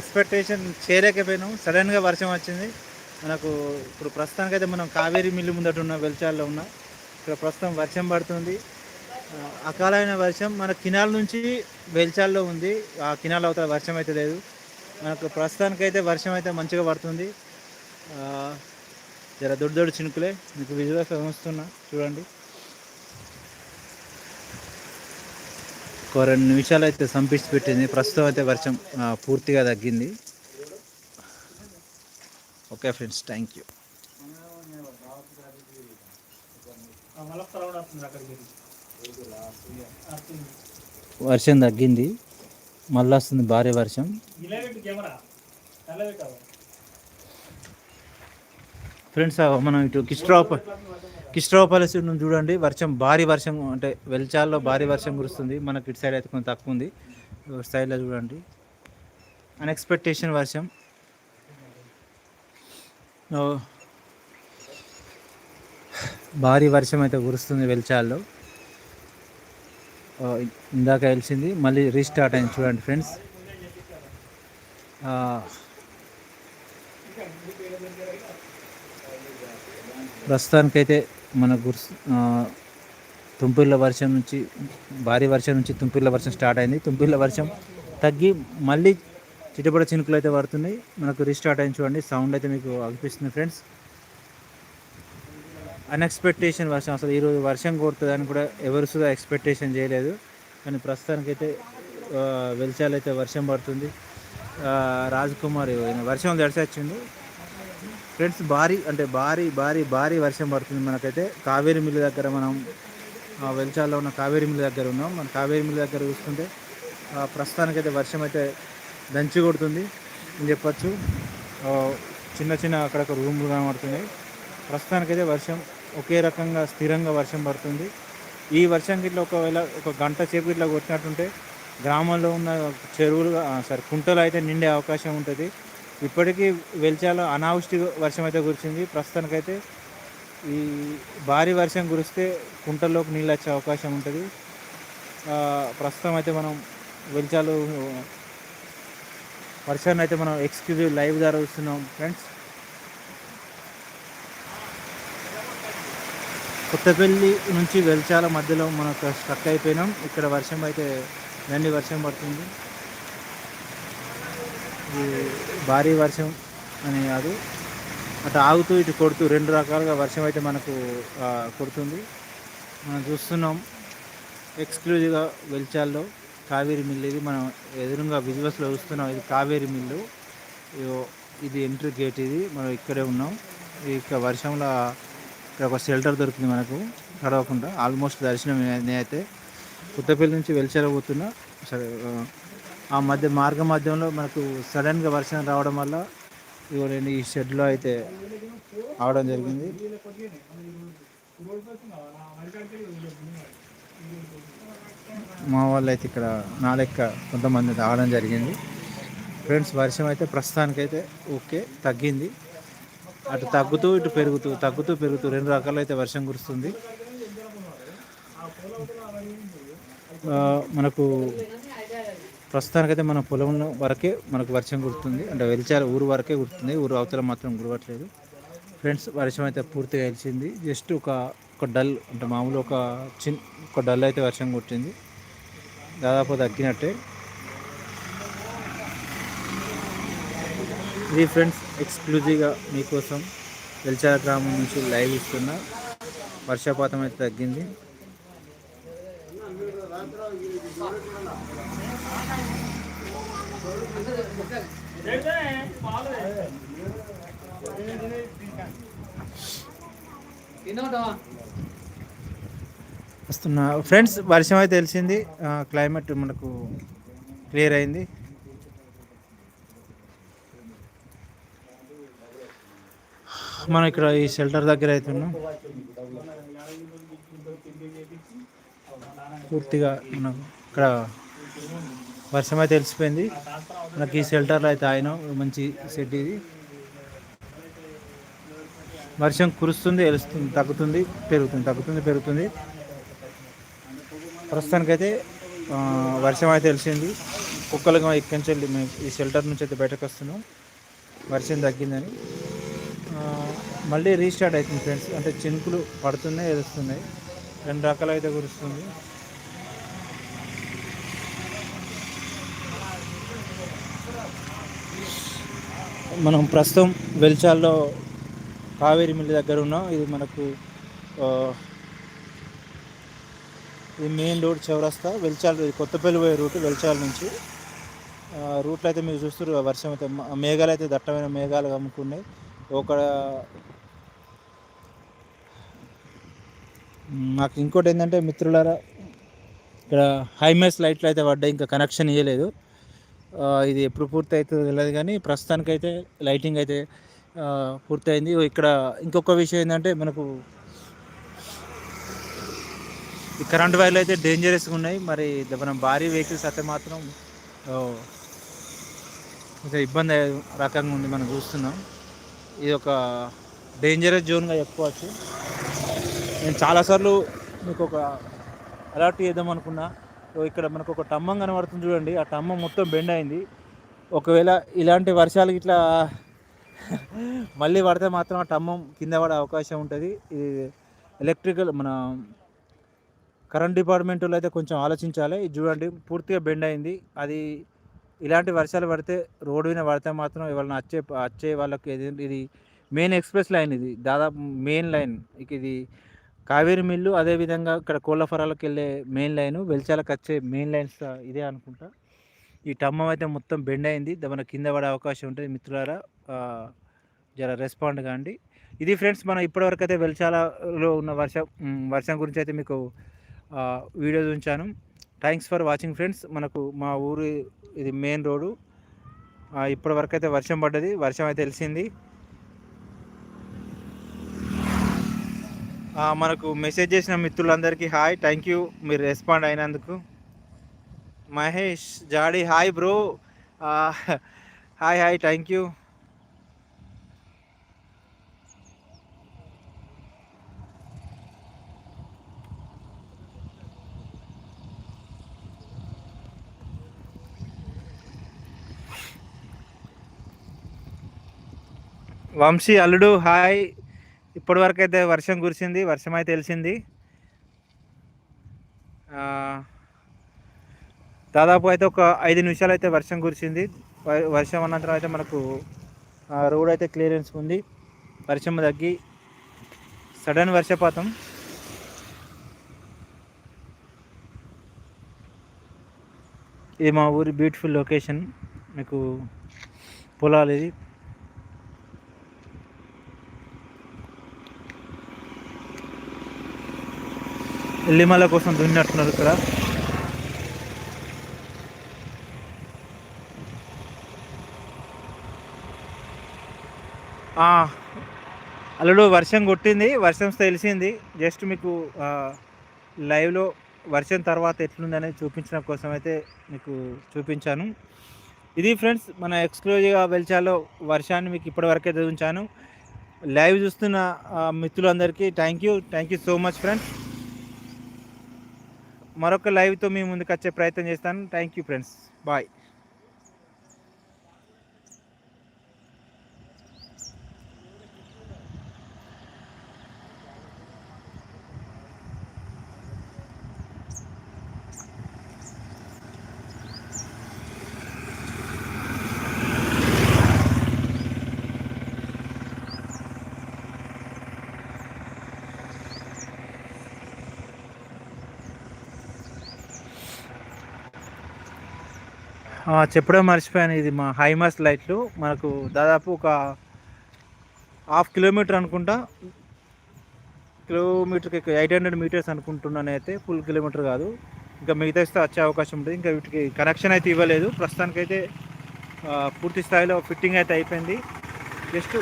Expectation చేయలేకపోయినాం సడన్గా వర్షం వచ్చింది. మనకు ఇప్పుడు ప్రస్తుతానికైతే మనం కావేరీ మిల్లు ముందట ఉన్న వెల్చాల్లో ఉన్న ఇక్కడ ప్రస్తుతం వర్షం పడుతుంది. అకాలమైన వర్షం మన కినాల నుంచి వెల్చాల్లో ఉంది. ఆ కినాల అవతల వర్షం అయితే లేదు. మనకు ప్రస్తుతానికైతే వర్షం అయితే మంచిగా పడుతుంది. జర దొడ్డు దొడ్డు చినుకులే. మీకు విజువల్స్ వస్తున్నా చూడండి. ఒక రెండు నిమిషాలు అయితే సంపించి పెట్టింది. ప్రస్తుతం అయితే వర్షం పూర్తిగా తగ్గింది. Okay friends thank you. వర్షం తగ్గింది. మళ్ళీ వస్తుంది భారీ వర్షం. ఫ్రెండ్స్ మనం ఇటు కిస్ట్రాప్ కిస్ట్రాప్ చూడండి. వర్షం భారీ వర్షం అంటే వెల్చాల్లో భారీ వర్షం కురుస్తుంది. మనకి ఇటు సైడ్ అయితే కొంచెం తక్కువ ఉంది. సైడ్లో చూడండి. అన్ఎక్స్పెక్టేషన్ వర్షం. భారీ వర్షం అయితే కురుస్తుంది వెల్చాల్లో. ఇందాక వెలిసింది. మళ్ళీ రీస్టార్ట్ అయింది. చూడండి ఫ్రెండ్స్ ప్రస్తుతానికైతే మన గుర్స్ తుంపిళ్ళ వర్షం నుంచి భారీ వర్షం నుంచి తుంపిళ్ళ వర్షం స్టార్ట్ అయింది. తుంపిళ్ళ వర్షం తగ్గి మళ్ళీ చిటపడ చినుకులు అయితే పడుతున్నాయి. మనకు రీస్టార్ట్ అయింది చూడండి. సౌండ్ అయితే మీకు అనిపిస్తుంది ఫ్రెండ్స్ అన్ఎక్స్పెక్టేషన్ వర్షం. అసలు ఈరోజు వర్షం కొడుతుందని కూడా ఎవరు సుగా ఎక్స్పెక్టేషన్ చేయలేదు. కానీ ప్రస్తుతానికైతే వెలిచాలైతే వర్షం పడుతుంది. రాజ్ కుమార్ వర్షం తడిసి వచ్చింది ఫ్రెండ్స్ భారీ అంటే భారీ భారీ భారీ వర్షం పడుతుంది మనకైతే. కావేరి మిల్లు దగ్గర మనం ఆ, వెల్చాల్లో ఉన్న కావేరి మిల్లు దగ్గర ఉన్నాం. మన కావేరి మిల్లు దగ్గర చూస్తుంటే ప్రస్తుతానికైతే వర్షం అయితే దంచి కొడుతుంది అని చెప్పచ్చు. చిన్న చిన్న అక్కడక్కడ రూములు కనబడుతున్నాయి. ప్రస్తుతానికైతే వర్షం ఒకే రకంగా స్థిరంగా వర్షం పడుతుంది. ఈ వర్షం గిట్ల ఒకవేళ ఒక గంట సేపు ఇట్లా కొట్టినట్టుంటే గ్రామంలో ఉన్న చెరువులు సారీ కుంటలు అయితే నిండే అవకాశం ఉంటుంది. ఇప్పటికీ వెల్చాలో అనావృష్టి వర్షం అయితే కురిచింది ప్రస్తుతానికైతే ఈ భారీ వర్షం కురిస్తే కుంటల్లోకి నీళ్ళు వచ్చే అవకాశం ఉంటుంది. ప్రస్తుతం అయితే మనం వెల్చాలు వర్షాన్ని అయితే మనం ఎక్స్క్లూజివ్ లైవ్ ద్వారా చూస్తున్నాం ఫ్రెండ్స్. కొత్తపల్లి నుంచి వెల్చాల మధ్యలో మనం స్ట్రక్ అయిపోయినాం. ఇక్కడ వర్షం అయితే నండి వర్షం పడుతుంది. భారీ వర్షం అని కాదు. అటు ఆగుతూ ఇటు కొడుతూ రెండు రకాలుగా వర్షం అయితే మనకు కొడుతుంది. మనం చూస్తున్నాం ఎక్స్క్లూజివ్గా వెల్చాల్లో కావేరి మిల్లు ఇది. మనం ఎదురుగా విజువల్స్లో చూస్తున్నాం ఇది కావేరి మిల్లు. ఇగో ఇది ఎంట్రీ గేట్ ఇది. మనం ఇక్కడే ఉన్నాం. ఇక వర్షంలో ఇక్కడ ఒక షెల్టర్ దొరికింది మనకు తడవకుండా ఆల్మోస్ట్ దర్శనం అయితే నేనైతే. కొత్తపల్లి నుంచి వెలిచాల పోతున్నా. సరే ఆ, మధ్య మార్గ మధ్యంలో మనకు సడన్గా వర్షం రావడం వల్ల ఇగో నేను ఈ షెడ్లో అయితే అవడం జరిగింది. మా వాళ్ళు అయితే ఇక్కడ నా లెక్క కొంతమంది అయితే ఆడడం జరిగింది. ఫ్రెండ్స్ వర్షం అయితే ప్రస్తుతానికైతే ఓకే తగ్గింది. అటు తగ్గుతూ ఇటు పెరుగుతూ తగ్గుతూ పెరుగుతూ రెండు రకాలు అయితే వర్షం కురుస్తుంది. మనకు ప్రస్తుతానికైతే మన పొలం వరకే మనకు వర్షం కుడుతుంది అంటే వెలిచారు ఊరు వరకే కుడుతుంది ఊరు అవతల మాత్రం కురవట్లేదు. ఫ్రెండ్స్ వర్షం అయితే పూర్తిగా వెలిచింది. జస్ట్ ఒక ఒక డల్ అంటే మామూలు ఒక చిన్ ఒక డల్ అయితే వర్షం కొట్టింది దాదాపు తగ్గినట్టే. ఇది ఫ్రెండ్స్ ఎక్స్క్లూజివ్గా మీకోసం వెలిచాల గ్రామం నుంచి లైవ్ ఇస్తున్న. వర్షపాతం అయితే తగ్గింది. వస్తున్నా. ఫ్రెండ్స్ వర్షం అయితే తెలిసింది. క్లైమేట్ మనకు క్లియర్ అయింది. మనం ఇక్కడ ఈ షెల్టర్ దగ్గర అయితే ఉన్నాం. పూర్తిగా మనం ఇక్కడ వర్షం అయితే తెలిసిపోయింది. మనకి ఈ షెల్టర్లో అయితే ఆయన మంచి సెట్ ఇది. వర్షం కురుస్తుంది తెలుస్తుంది తగ్గుతుంది పెరుగుతుంది తగ్గుతుంది పెరుగుతుంది. ప్రస్తుతానికైతే వర్షం అయితే తెలిసింది. కుక్కలుగా ఇక్కడి నుంచి వెళ్ళి మేము ఈ షెల్టర్ నుంచి అయితే బయటకు వస్తున్నాం. వర్షం తగ్గిందని. మళ్ళీ రీస్టార్ట్ అవుతుంది ఫ్రెండ్స్ అంటే చినుకులు పడుతున్నాయి ఎదుస్తున్నాయి రెండు రకాలు అయితే కురుస్తుంది. మనం ప్రస్తుతం వెల్చాల్లో కావేరి మిల్లి దగ్గర ఉన్నాం. ఇది మనకు ఇది మెయిన్ రోడ్ చౌరస్తా. వెల్చాల్ ఇది కొత్తపల్లి పోయే రూట్ వెల్చాల్ నుంచి. రూట్లో అయితే మీరు చూస్తారు వర్షం అయితే మేఘాలు అయితే దట్టమైన మేఘాలు కమ్ముకున్నాయి ఒక మాకు ఇంకోటి ఏంటంటే మిత్రులారా ఇక్కడ హైమేస్ లైట్లు అయితే పడ్డాయి ఇంకా కనెక్షన్ ఇవ్వలేదు ఇది ఎప్పుడు పూర్తి అవుతుందో తెలియదు కానీ ప్రస్తుతానికైతే లైటింగ్ అయితే పూర్తయింది. ఇక్కడ ఇంకొక విషయం ఏంటంటే మనకు ఈ కరెంట్ వైర్లు అయితే డేంజరస్గా ఉన్నాయి. మరి మనం భారీ వెహికల్స్ అయితే మాత్రం కొంచెం ఇబ్బంది రకంగా ఉంది మనం చూస్తున్నాం. ఇది ఒక డేంజరస్ జోన్గా చెప్పుకోవచ్చు. నేను చాలాసార్లు మీకు ఒక అలర్ట్ చేద్దాం అనుకున్నా. ఇక్కడ మనకు ఒక టమ్మం కనబడుతుంది చూడండి. ఆ టమ్మం మొత్తం బెండ్ అయింది. ఒకవేళ ఇలాంటి వర్షాలు ఇట్లా మళ్ళీ పడితే మాత్రం ఆ టమ్మం కింద పడే అవకాశం ఉంటుంది. ఇది ఎలక్ట్రికల్ మన కరెంట్ డిపార్ట్మెంట్ వాళ్ళు అయితే కొంచెం ఆలోచించాలి. ఇది చూడండి పూర్తిగా బెండ్ అయింది. అది ఇలాంటి వర్షాలు పడితే రోడ్డు మీద పడితే మాత్రం ఎవరైనా వచ్చే వచ్చే వాళ్ళకి ఇది ఇది మెయిన్ ఎక్స్ప్రెస్ లైన్ ఇది. దాదాపు మెయిన్ లైన్ ఇక ఇది కావేరి మిల్లు అదేవిధంగా ఇక్కడ కోళ్ళఫరాలకు వెళ్ళే మెయిన్ లైన్ వెల్చాలకు వచ్చే మెయిన్ లైన్స్ ఇదే అనుకుంటా. ఈ టమ్మం అయితే మొత్తం బెండ్ అయింది. మన కింద పడే అవకాశం ఉంటుంది మిత్రులారా. జర రెస్పాండ్ కాండి. ఇది ఫ్రెండ్స్ మనం ఇప్పటివరకు అయితే వెల్చాలలో ఉన్న వర్షం వర్షం గురించి అయితే మీకు వీడియో ఉంచాను థ్యాంక్స్ ఫర్ వాచింగ్ ఫ్రెండ్స్. మనకు మా ఊరు ఇది మెయిన్ రోడ్డు. ఇప్పటి వరకు అయితే వర్షం పడ్డది. వర్షం అయితే తెలిసింది. మనకు మెసేజ్ చేసిన మిత్రులందరికీ హాయ్. థ్యాంక్ యూ మీరు రెస్పాండ్ అయినందుకు. Mahesh Jadi hi bro. Hi hi thank you Vamsi అల్లుడు హాయ్. ఇప్పటి వరకు అయితే వర్షం కురిసింది వర్షం అయితే తెలిసింది దాదాపు అయితే ఒక ఐదు నిమిషాలు అయితే వర్షం కురిసింది. వర్షం అనంతరం అయితే మనకు రోడ్ అయితే క్లియరెన్స్ ఉంది. వర్షం తగ్గి సడన్ వర్షపాతం. ఇది మా ఊరి బ్యూటిఫుల్ లొకేషన్. మీకు పొలాలు ఇది. ఎల్లిమల కోసం దున్నట్టున్నారు ఇక్కడ. అల్లుడు వర్షం కొట్టింది వర్షం తెలిసింది. జస్ట్ మీకు లైవ్లో వర్షం తర్వాత ఎట్లుందనేది చూపించడం కోసం అయితే మీకు చూపించాను. ఇది ఫ్రెండ్స్ మన ఎక్స్క్లూజివ్గా వెల్చాలో వర్షాన్ని మీకు ఇప్పటివరకే చదివించాను లైవ్ చూస్తున్న మిత్రులందరికీ thank you. Thank you so much friends. మరొక లైవ్తో మీ ముందుకు వచ్చే ప్రయత్నం చేస్తాను. థ్యాంక్ యూ ఫ్రెండ్స్ బాయ్ చెప్పడం మర్చిపోయాను. ఇది మా హైమాస్ లైట్లు. మనకు దాదాపు ఒక హాఫ్ కిలోమీటర్ అనుకుంటా. కిలోమీటర్కి ఎయిట్ హండ్రెడ్ మీటర్స్ అనుకుంటున్నాను అయితే. ఫుల్ కిలోమీటర్ కాదు. ఇంకా మిగతా ఇస్తే వచ్చే అవకాశం ఉంటుంది. ఇంకా వీటికి కనెక్షన్ అయితే ఇవ్వలేదు. ప్రస్తుతానికైతే పూర్తి స్థాయిలో ఫిట్టింగ్ అయితే అయిపోయింది. జస్ట్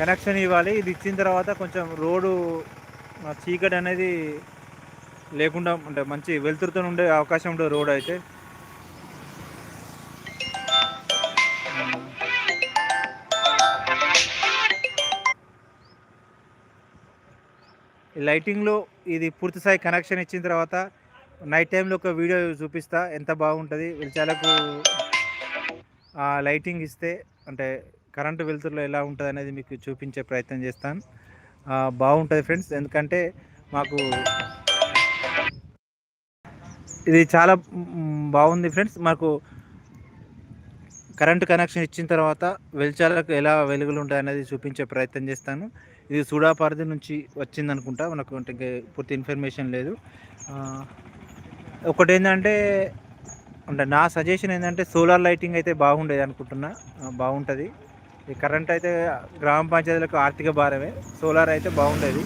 కనెక్షన్ ఇవ్వాలి. ఇది ఇచ్చిన తర్వాత కొంచెం రోడ్డు చీకటి అనేది లేకుండా అంటే మంచి వెలుతురుతో ఉండే అవకాశం ఉంటుంది రోడ్ అయితే. లైటింగ్లో ఇది పూర్తి స్థాయి కనెక్షన్ ఇచ్చిన తర్వాత నైట్ టైంలో ఒక వీడియో చూపిస్తా ఎంత బాగుంటుంది. వెలిచాలకు లైటింగ్ ఇస్తే అంటే కరెంటు వెలుతురులో ఎలా ఉంటుంది అనేది మీకు చూపించే ప్రయత్నం చేస్తాను. బాగుంటుంది ఫ్రెండ్స్. ఎందుకంటే మాకు ఇది చాలా బాగుంది ఫ్రెండ్స్. మాకు కరెంట్ కనెక్షన్ ఇచ్చిన తర్వాత వెలిచాలకు ఎలా వెలుగులు ఉంటాయి అనేది చూపించే ప్రయత్నం చేస్తాను. ఇది సూడాపారది నుంచి వచ్చింది అనుకుంటా. మనకు అంటే ఇంకా పూర్తి ఇన్ఫర్మేషన్ లేదు. ఒకటి ఏంటంటే అంటే నా సజెషన్ ఏంటంటే సోలార్ లైటింగ్ అయితే బాగుండేది అనుకుంటున్నా. బాగుంటుంది. ఈ కరెంట్ అయితే గ్రామ పంచాయతీలకు ఆర్థిక భారమే. సోలార్ అయితే బాగుండేది.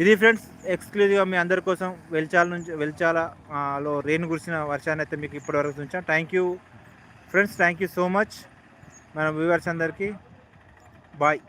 ఇది ఫ్రెండ్స్ ఎక్స్క్లూజివ్గా మీ అందరి కోసం వెల్చాల నుంచి వెల్చాలలో రెయిన్ కురిసిన వర్షాన్ని అయితే మీకు ఇప్పటివరకు ఉంచాం thank you friends thank you so much మన వ్యూవర్స్ అందరికీ. బాయ్